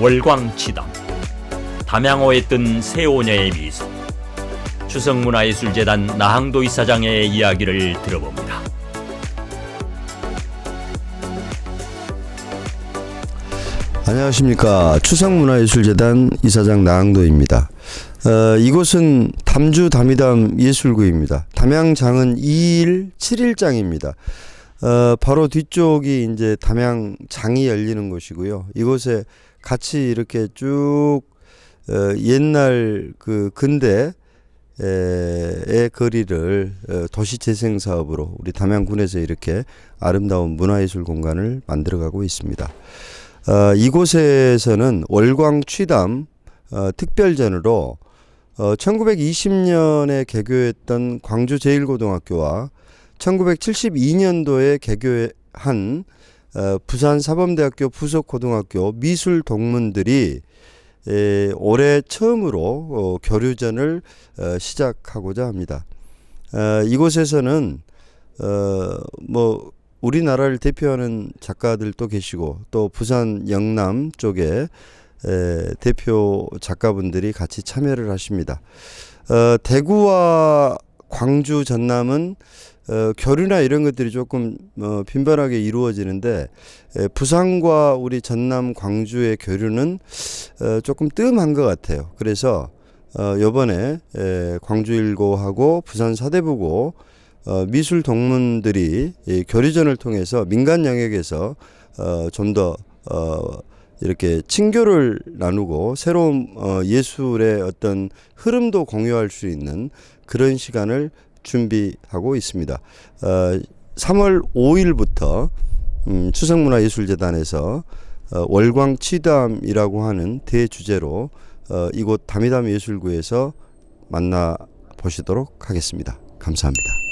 월광치담 담양호에 뜬 새오녀의 미소 추석문화예술재단 나항도 이 사장의 이야기를 들어봅니다. 안녕하십니까 추석문화예술재단 이사장 나항도입니다. 어, 이곳은 담주 담이담 예술구입니다. 담양장은 2일 7일장입니다. 어, 바로 뒤쪽이 이제 담양장이 열리는 곳이고요. 이곳에 같이 이렇게 쭉 어, 옛날 그 근대 의 거리를 어, 도시 재생 사업으로 우리 담양군에서 이렇게 아름다운 문화예술 공간을 만들어가고 있습니다. 어, 이곳에서는 월광 취담 어, 특별전으로 어, 1920년에 개교했던 광주 제1고등학교와 1972년도에 개교한 어, 부산 사범대학교 부속 고등학교 미술 동문들이 에, 올해 처음으로 어, 교류전을 어, 시작하고자 합니다. 어, 이곳에서는 어, 뭐 우리나라를 대표하는 작가들도 계시고 또 부산 영남 쪽에 에, 대표 작가분들이 같이 참여를 하십니다. 어, 대구와 광주 전남은 어, 교류나 이런 것들이 조금 어, 빈번하게 이루어지는데 에, 부산과 우리 전남 광주의 교류는 어, 조금 뜸한 것 같아요. 그래서 어, 요번에 에, 광주일고하고 부산 사대부고 어, 미술 동문들이 이 교류전을 통해서 민간 영역에서 어, 좀더 어, 이렇게 친교를 나누고 새로운 어, 예술의 어떤 흐름도 공유할 수 있는 그런 시간을 준비하고 있습니다. 어, 3월 5일부터 음, 추석문화예술재단에서 어, 월광 치담이라고 하는 대주제로 어, 이곳 담이담 예술구에서 만나 보시도록 하겠습니다. 감사합니다.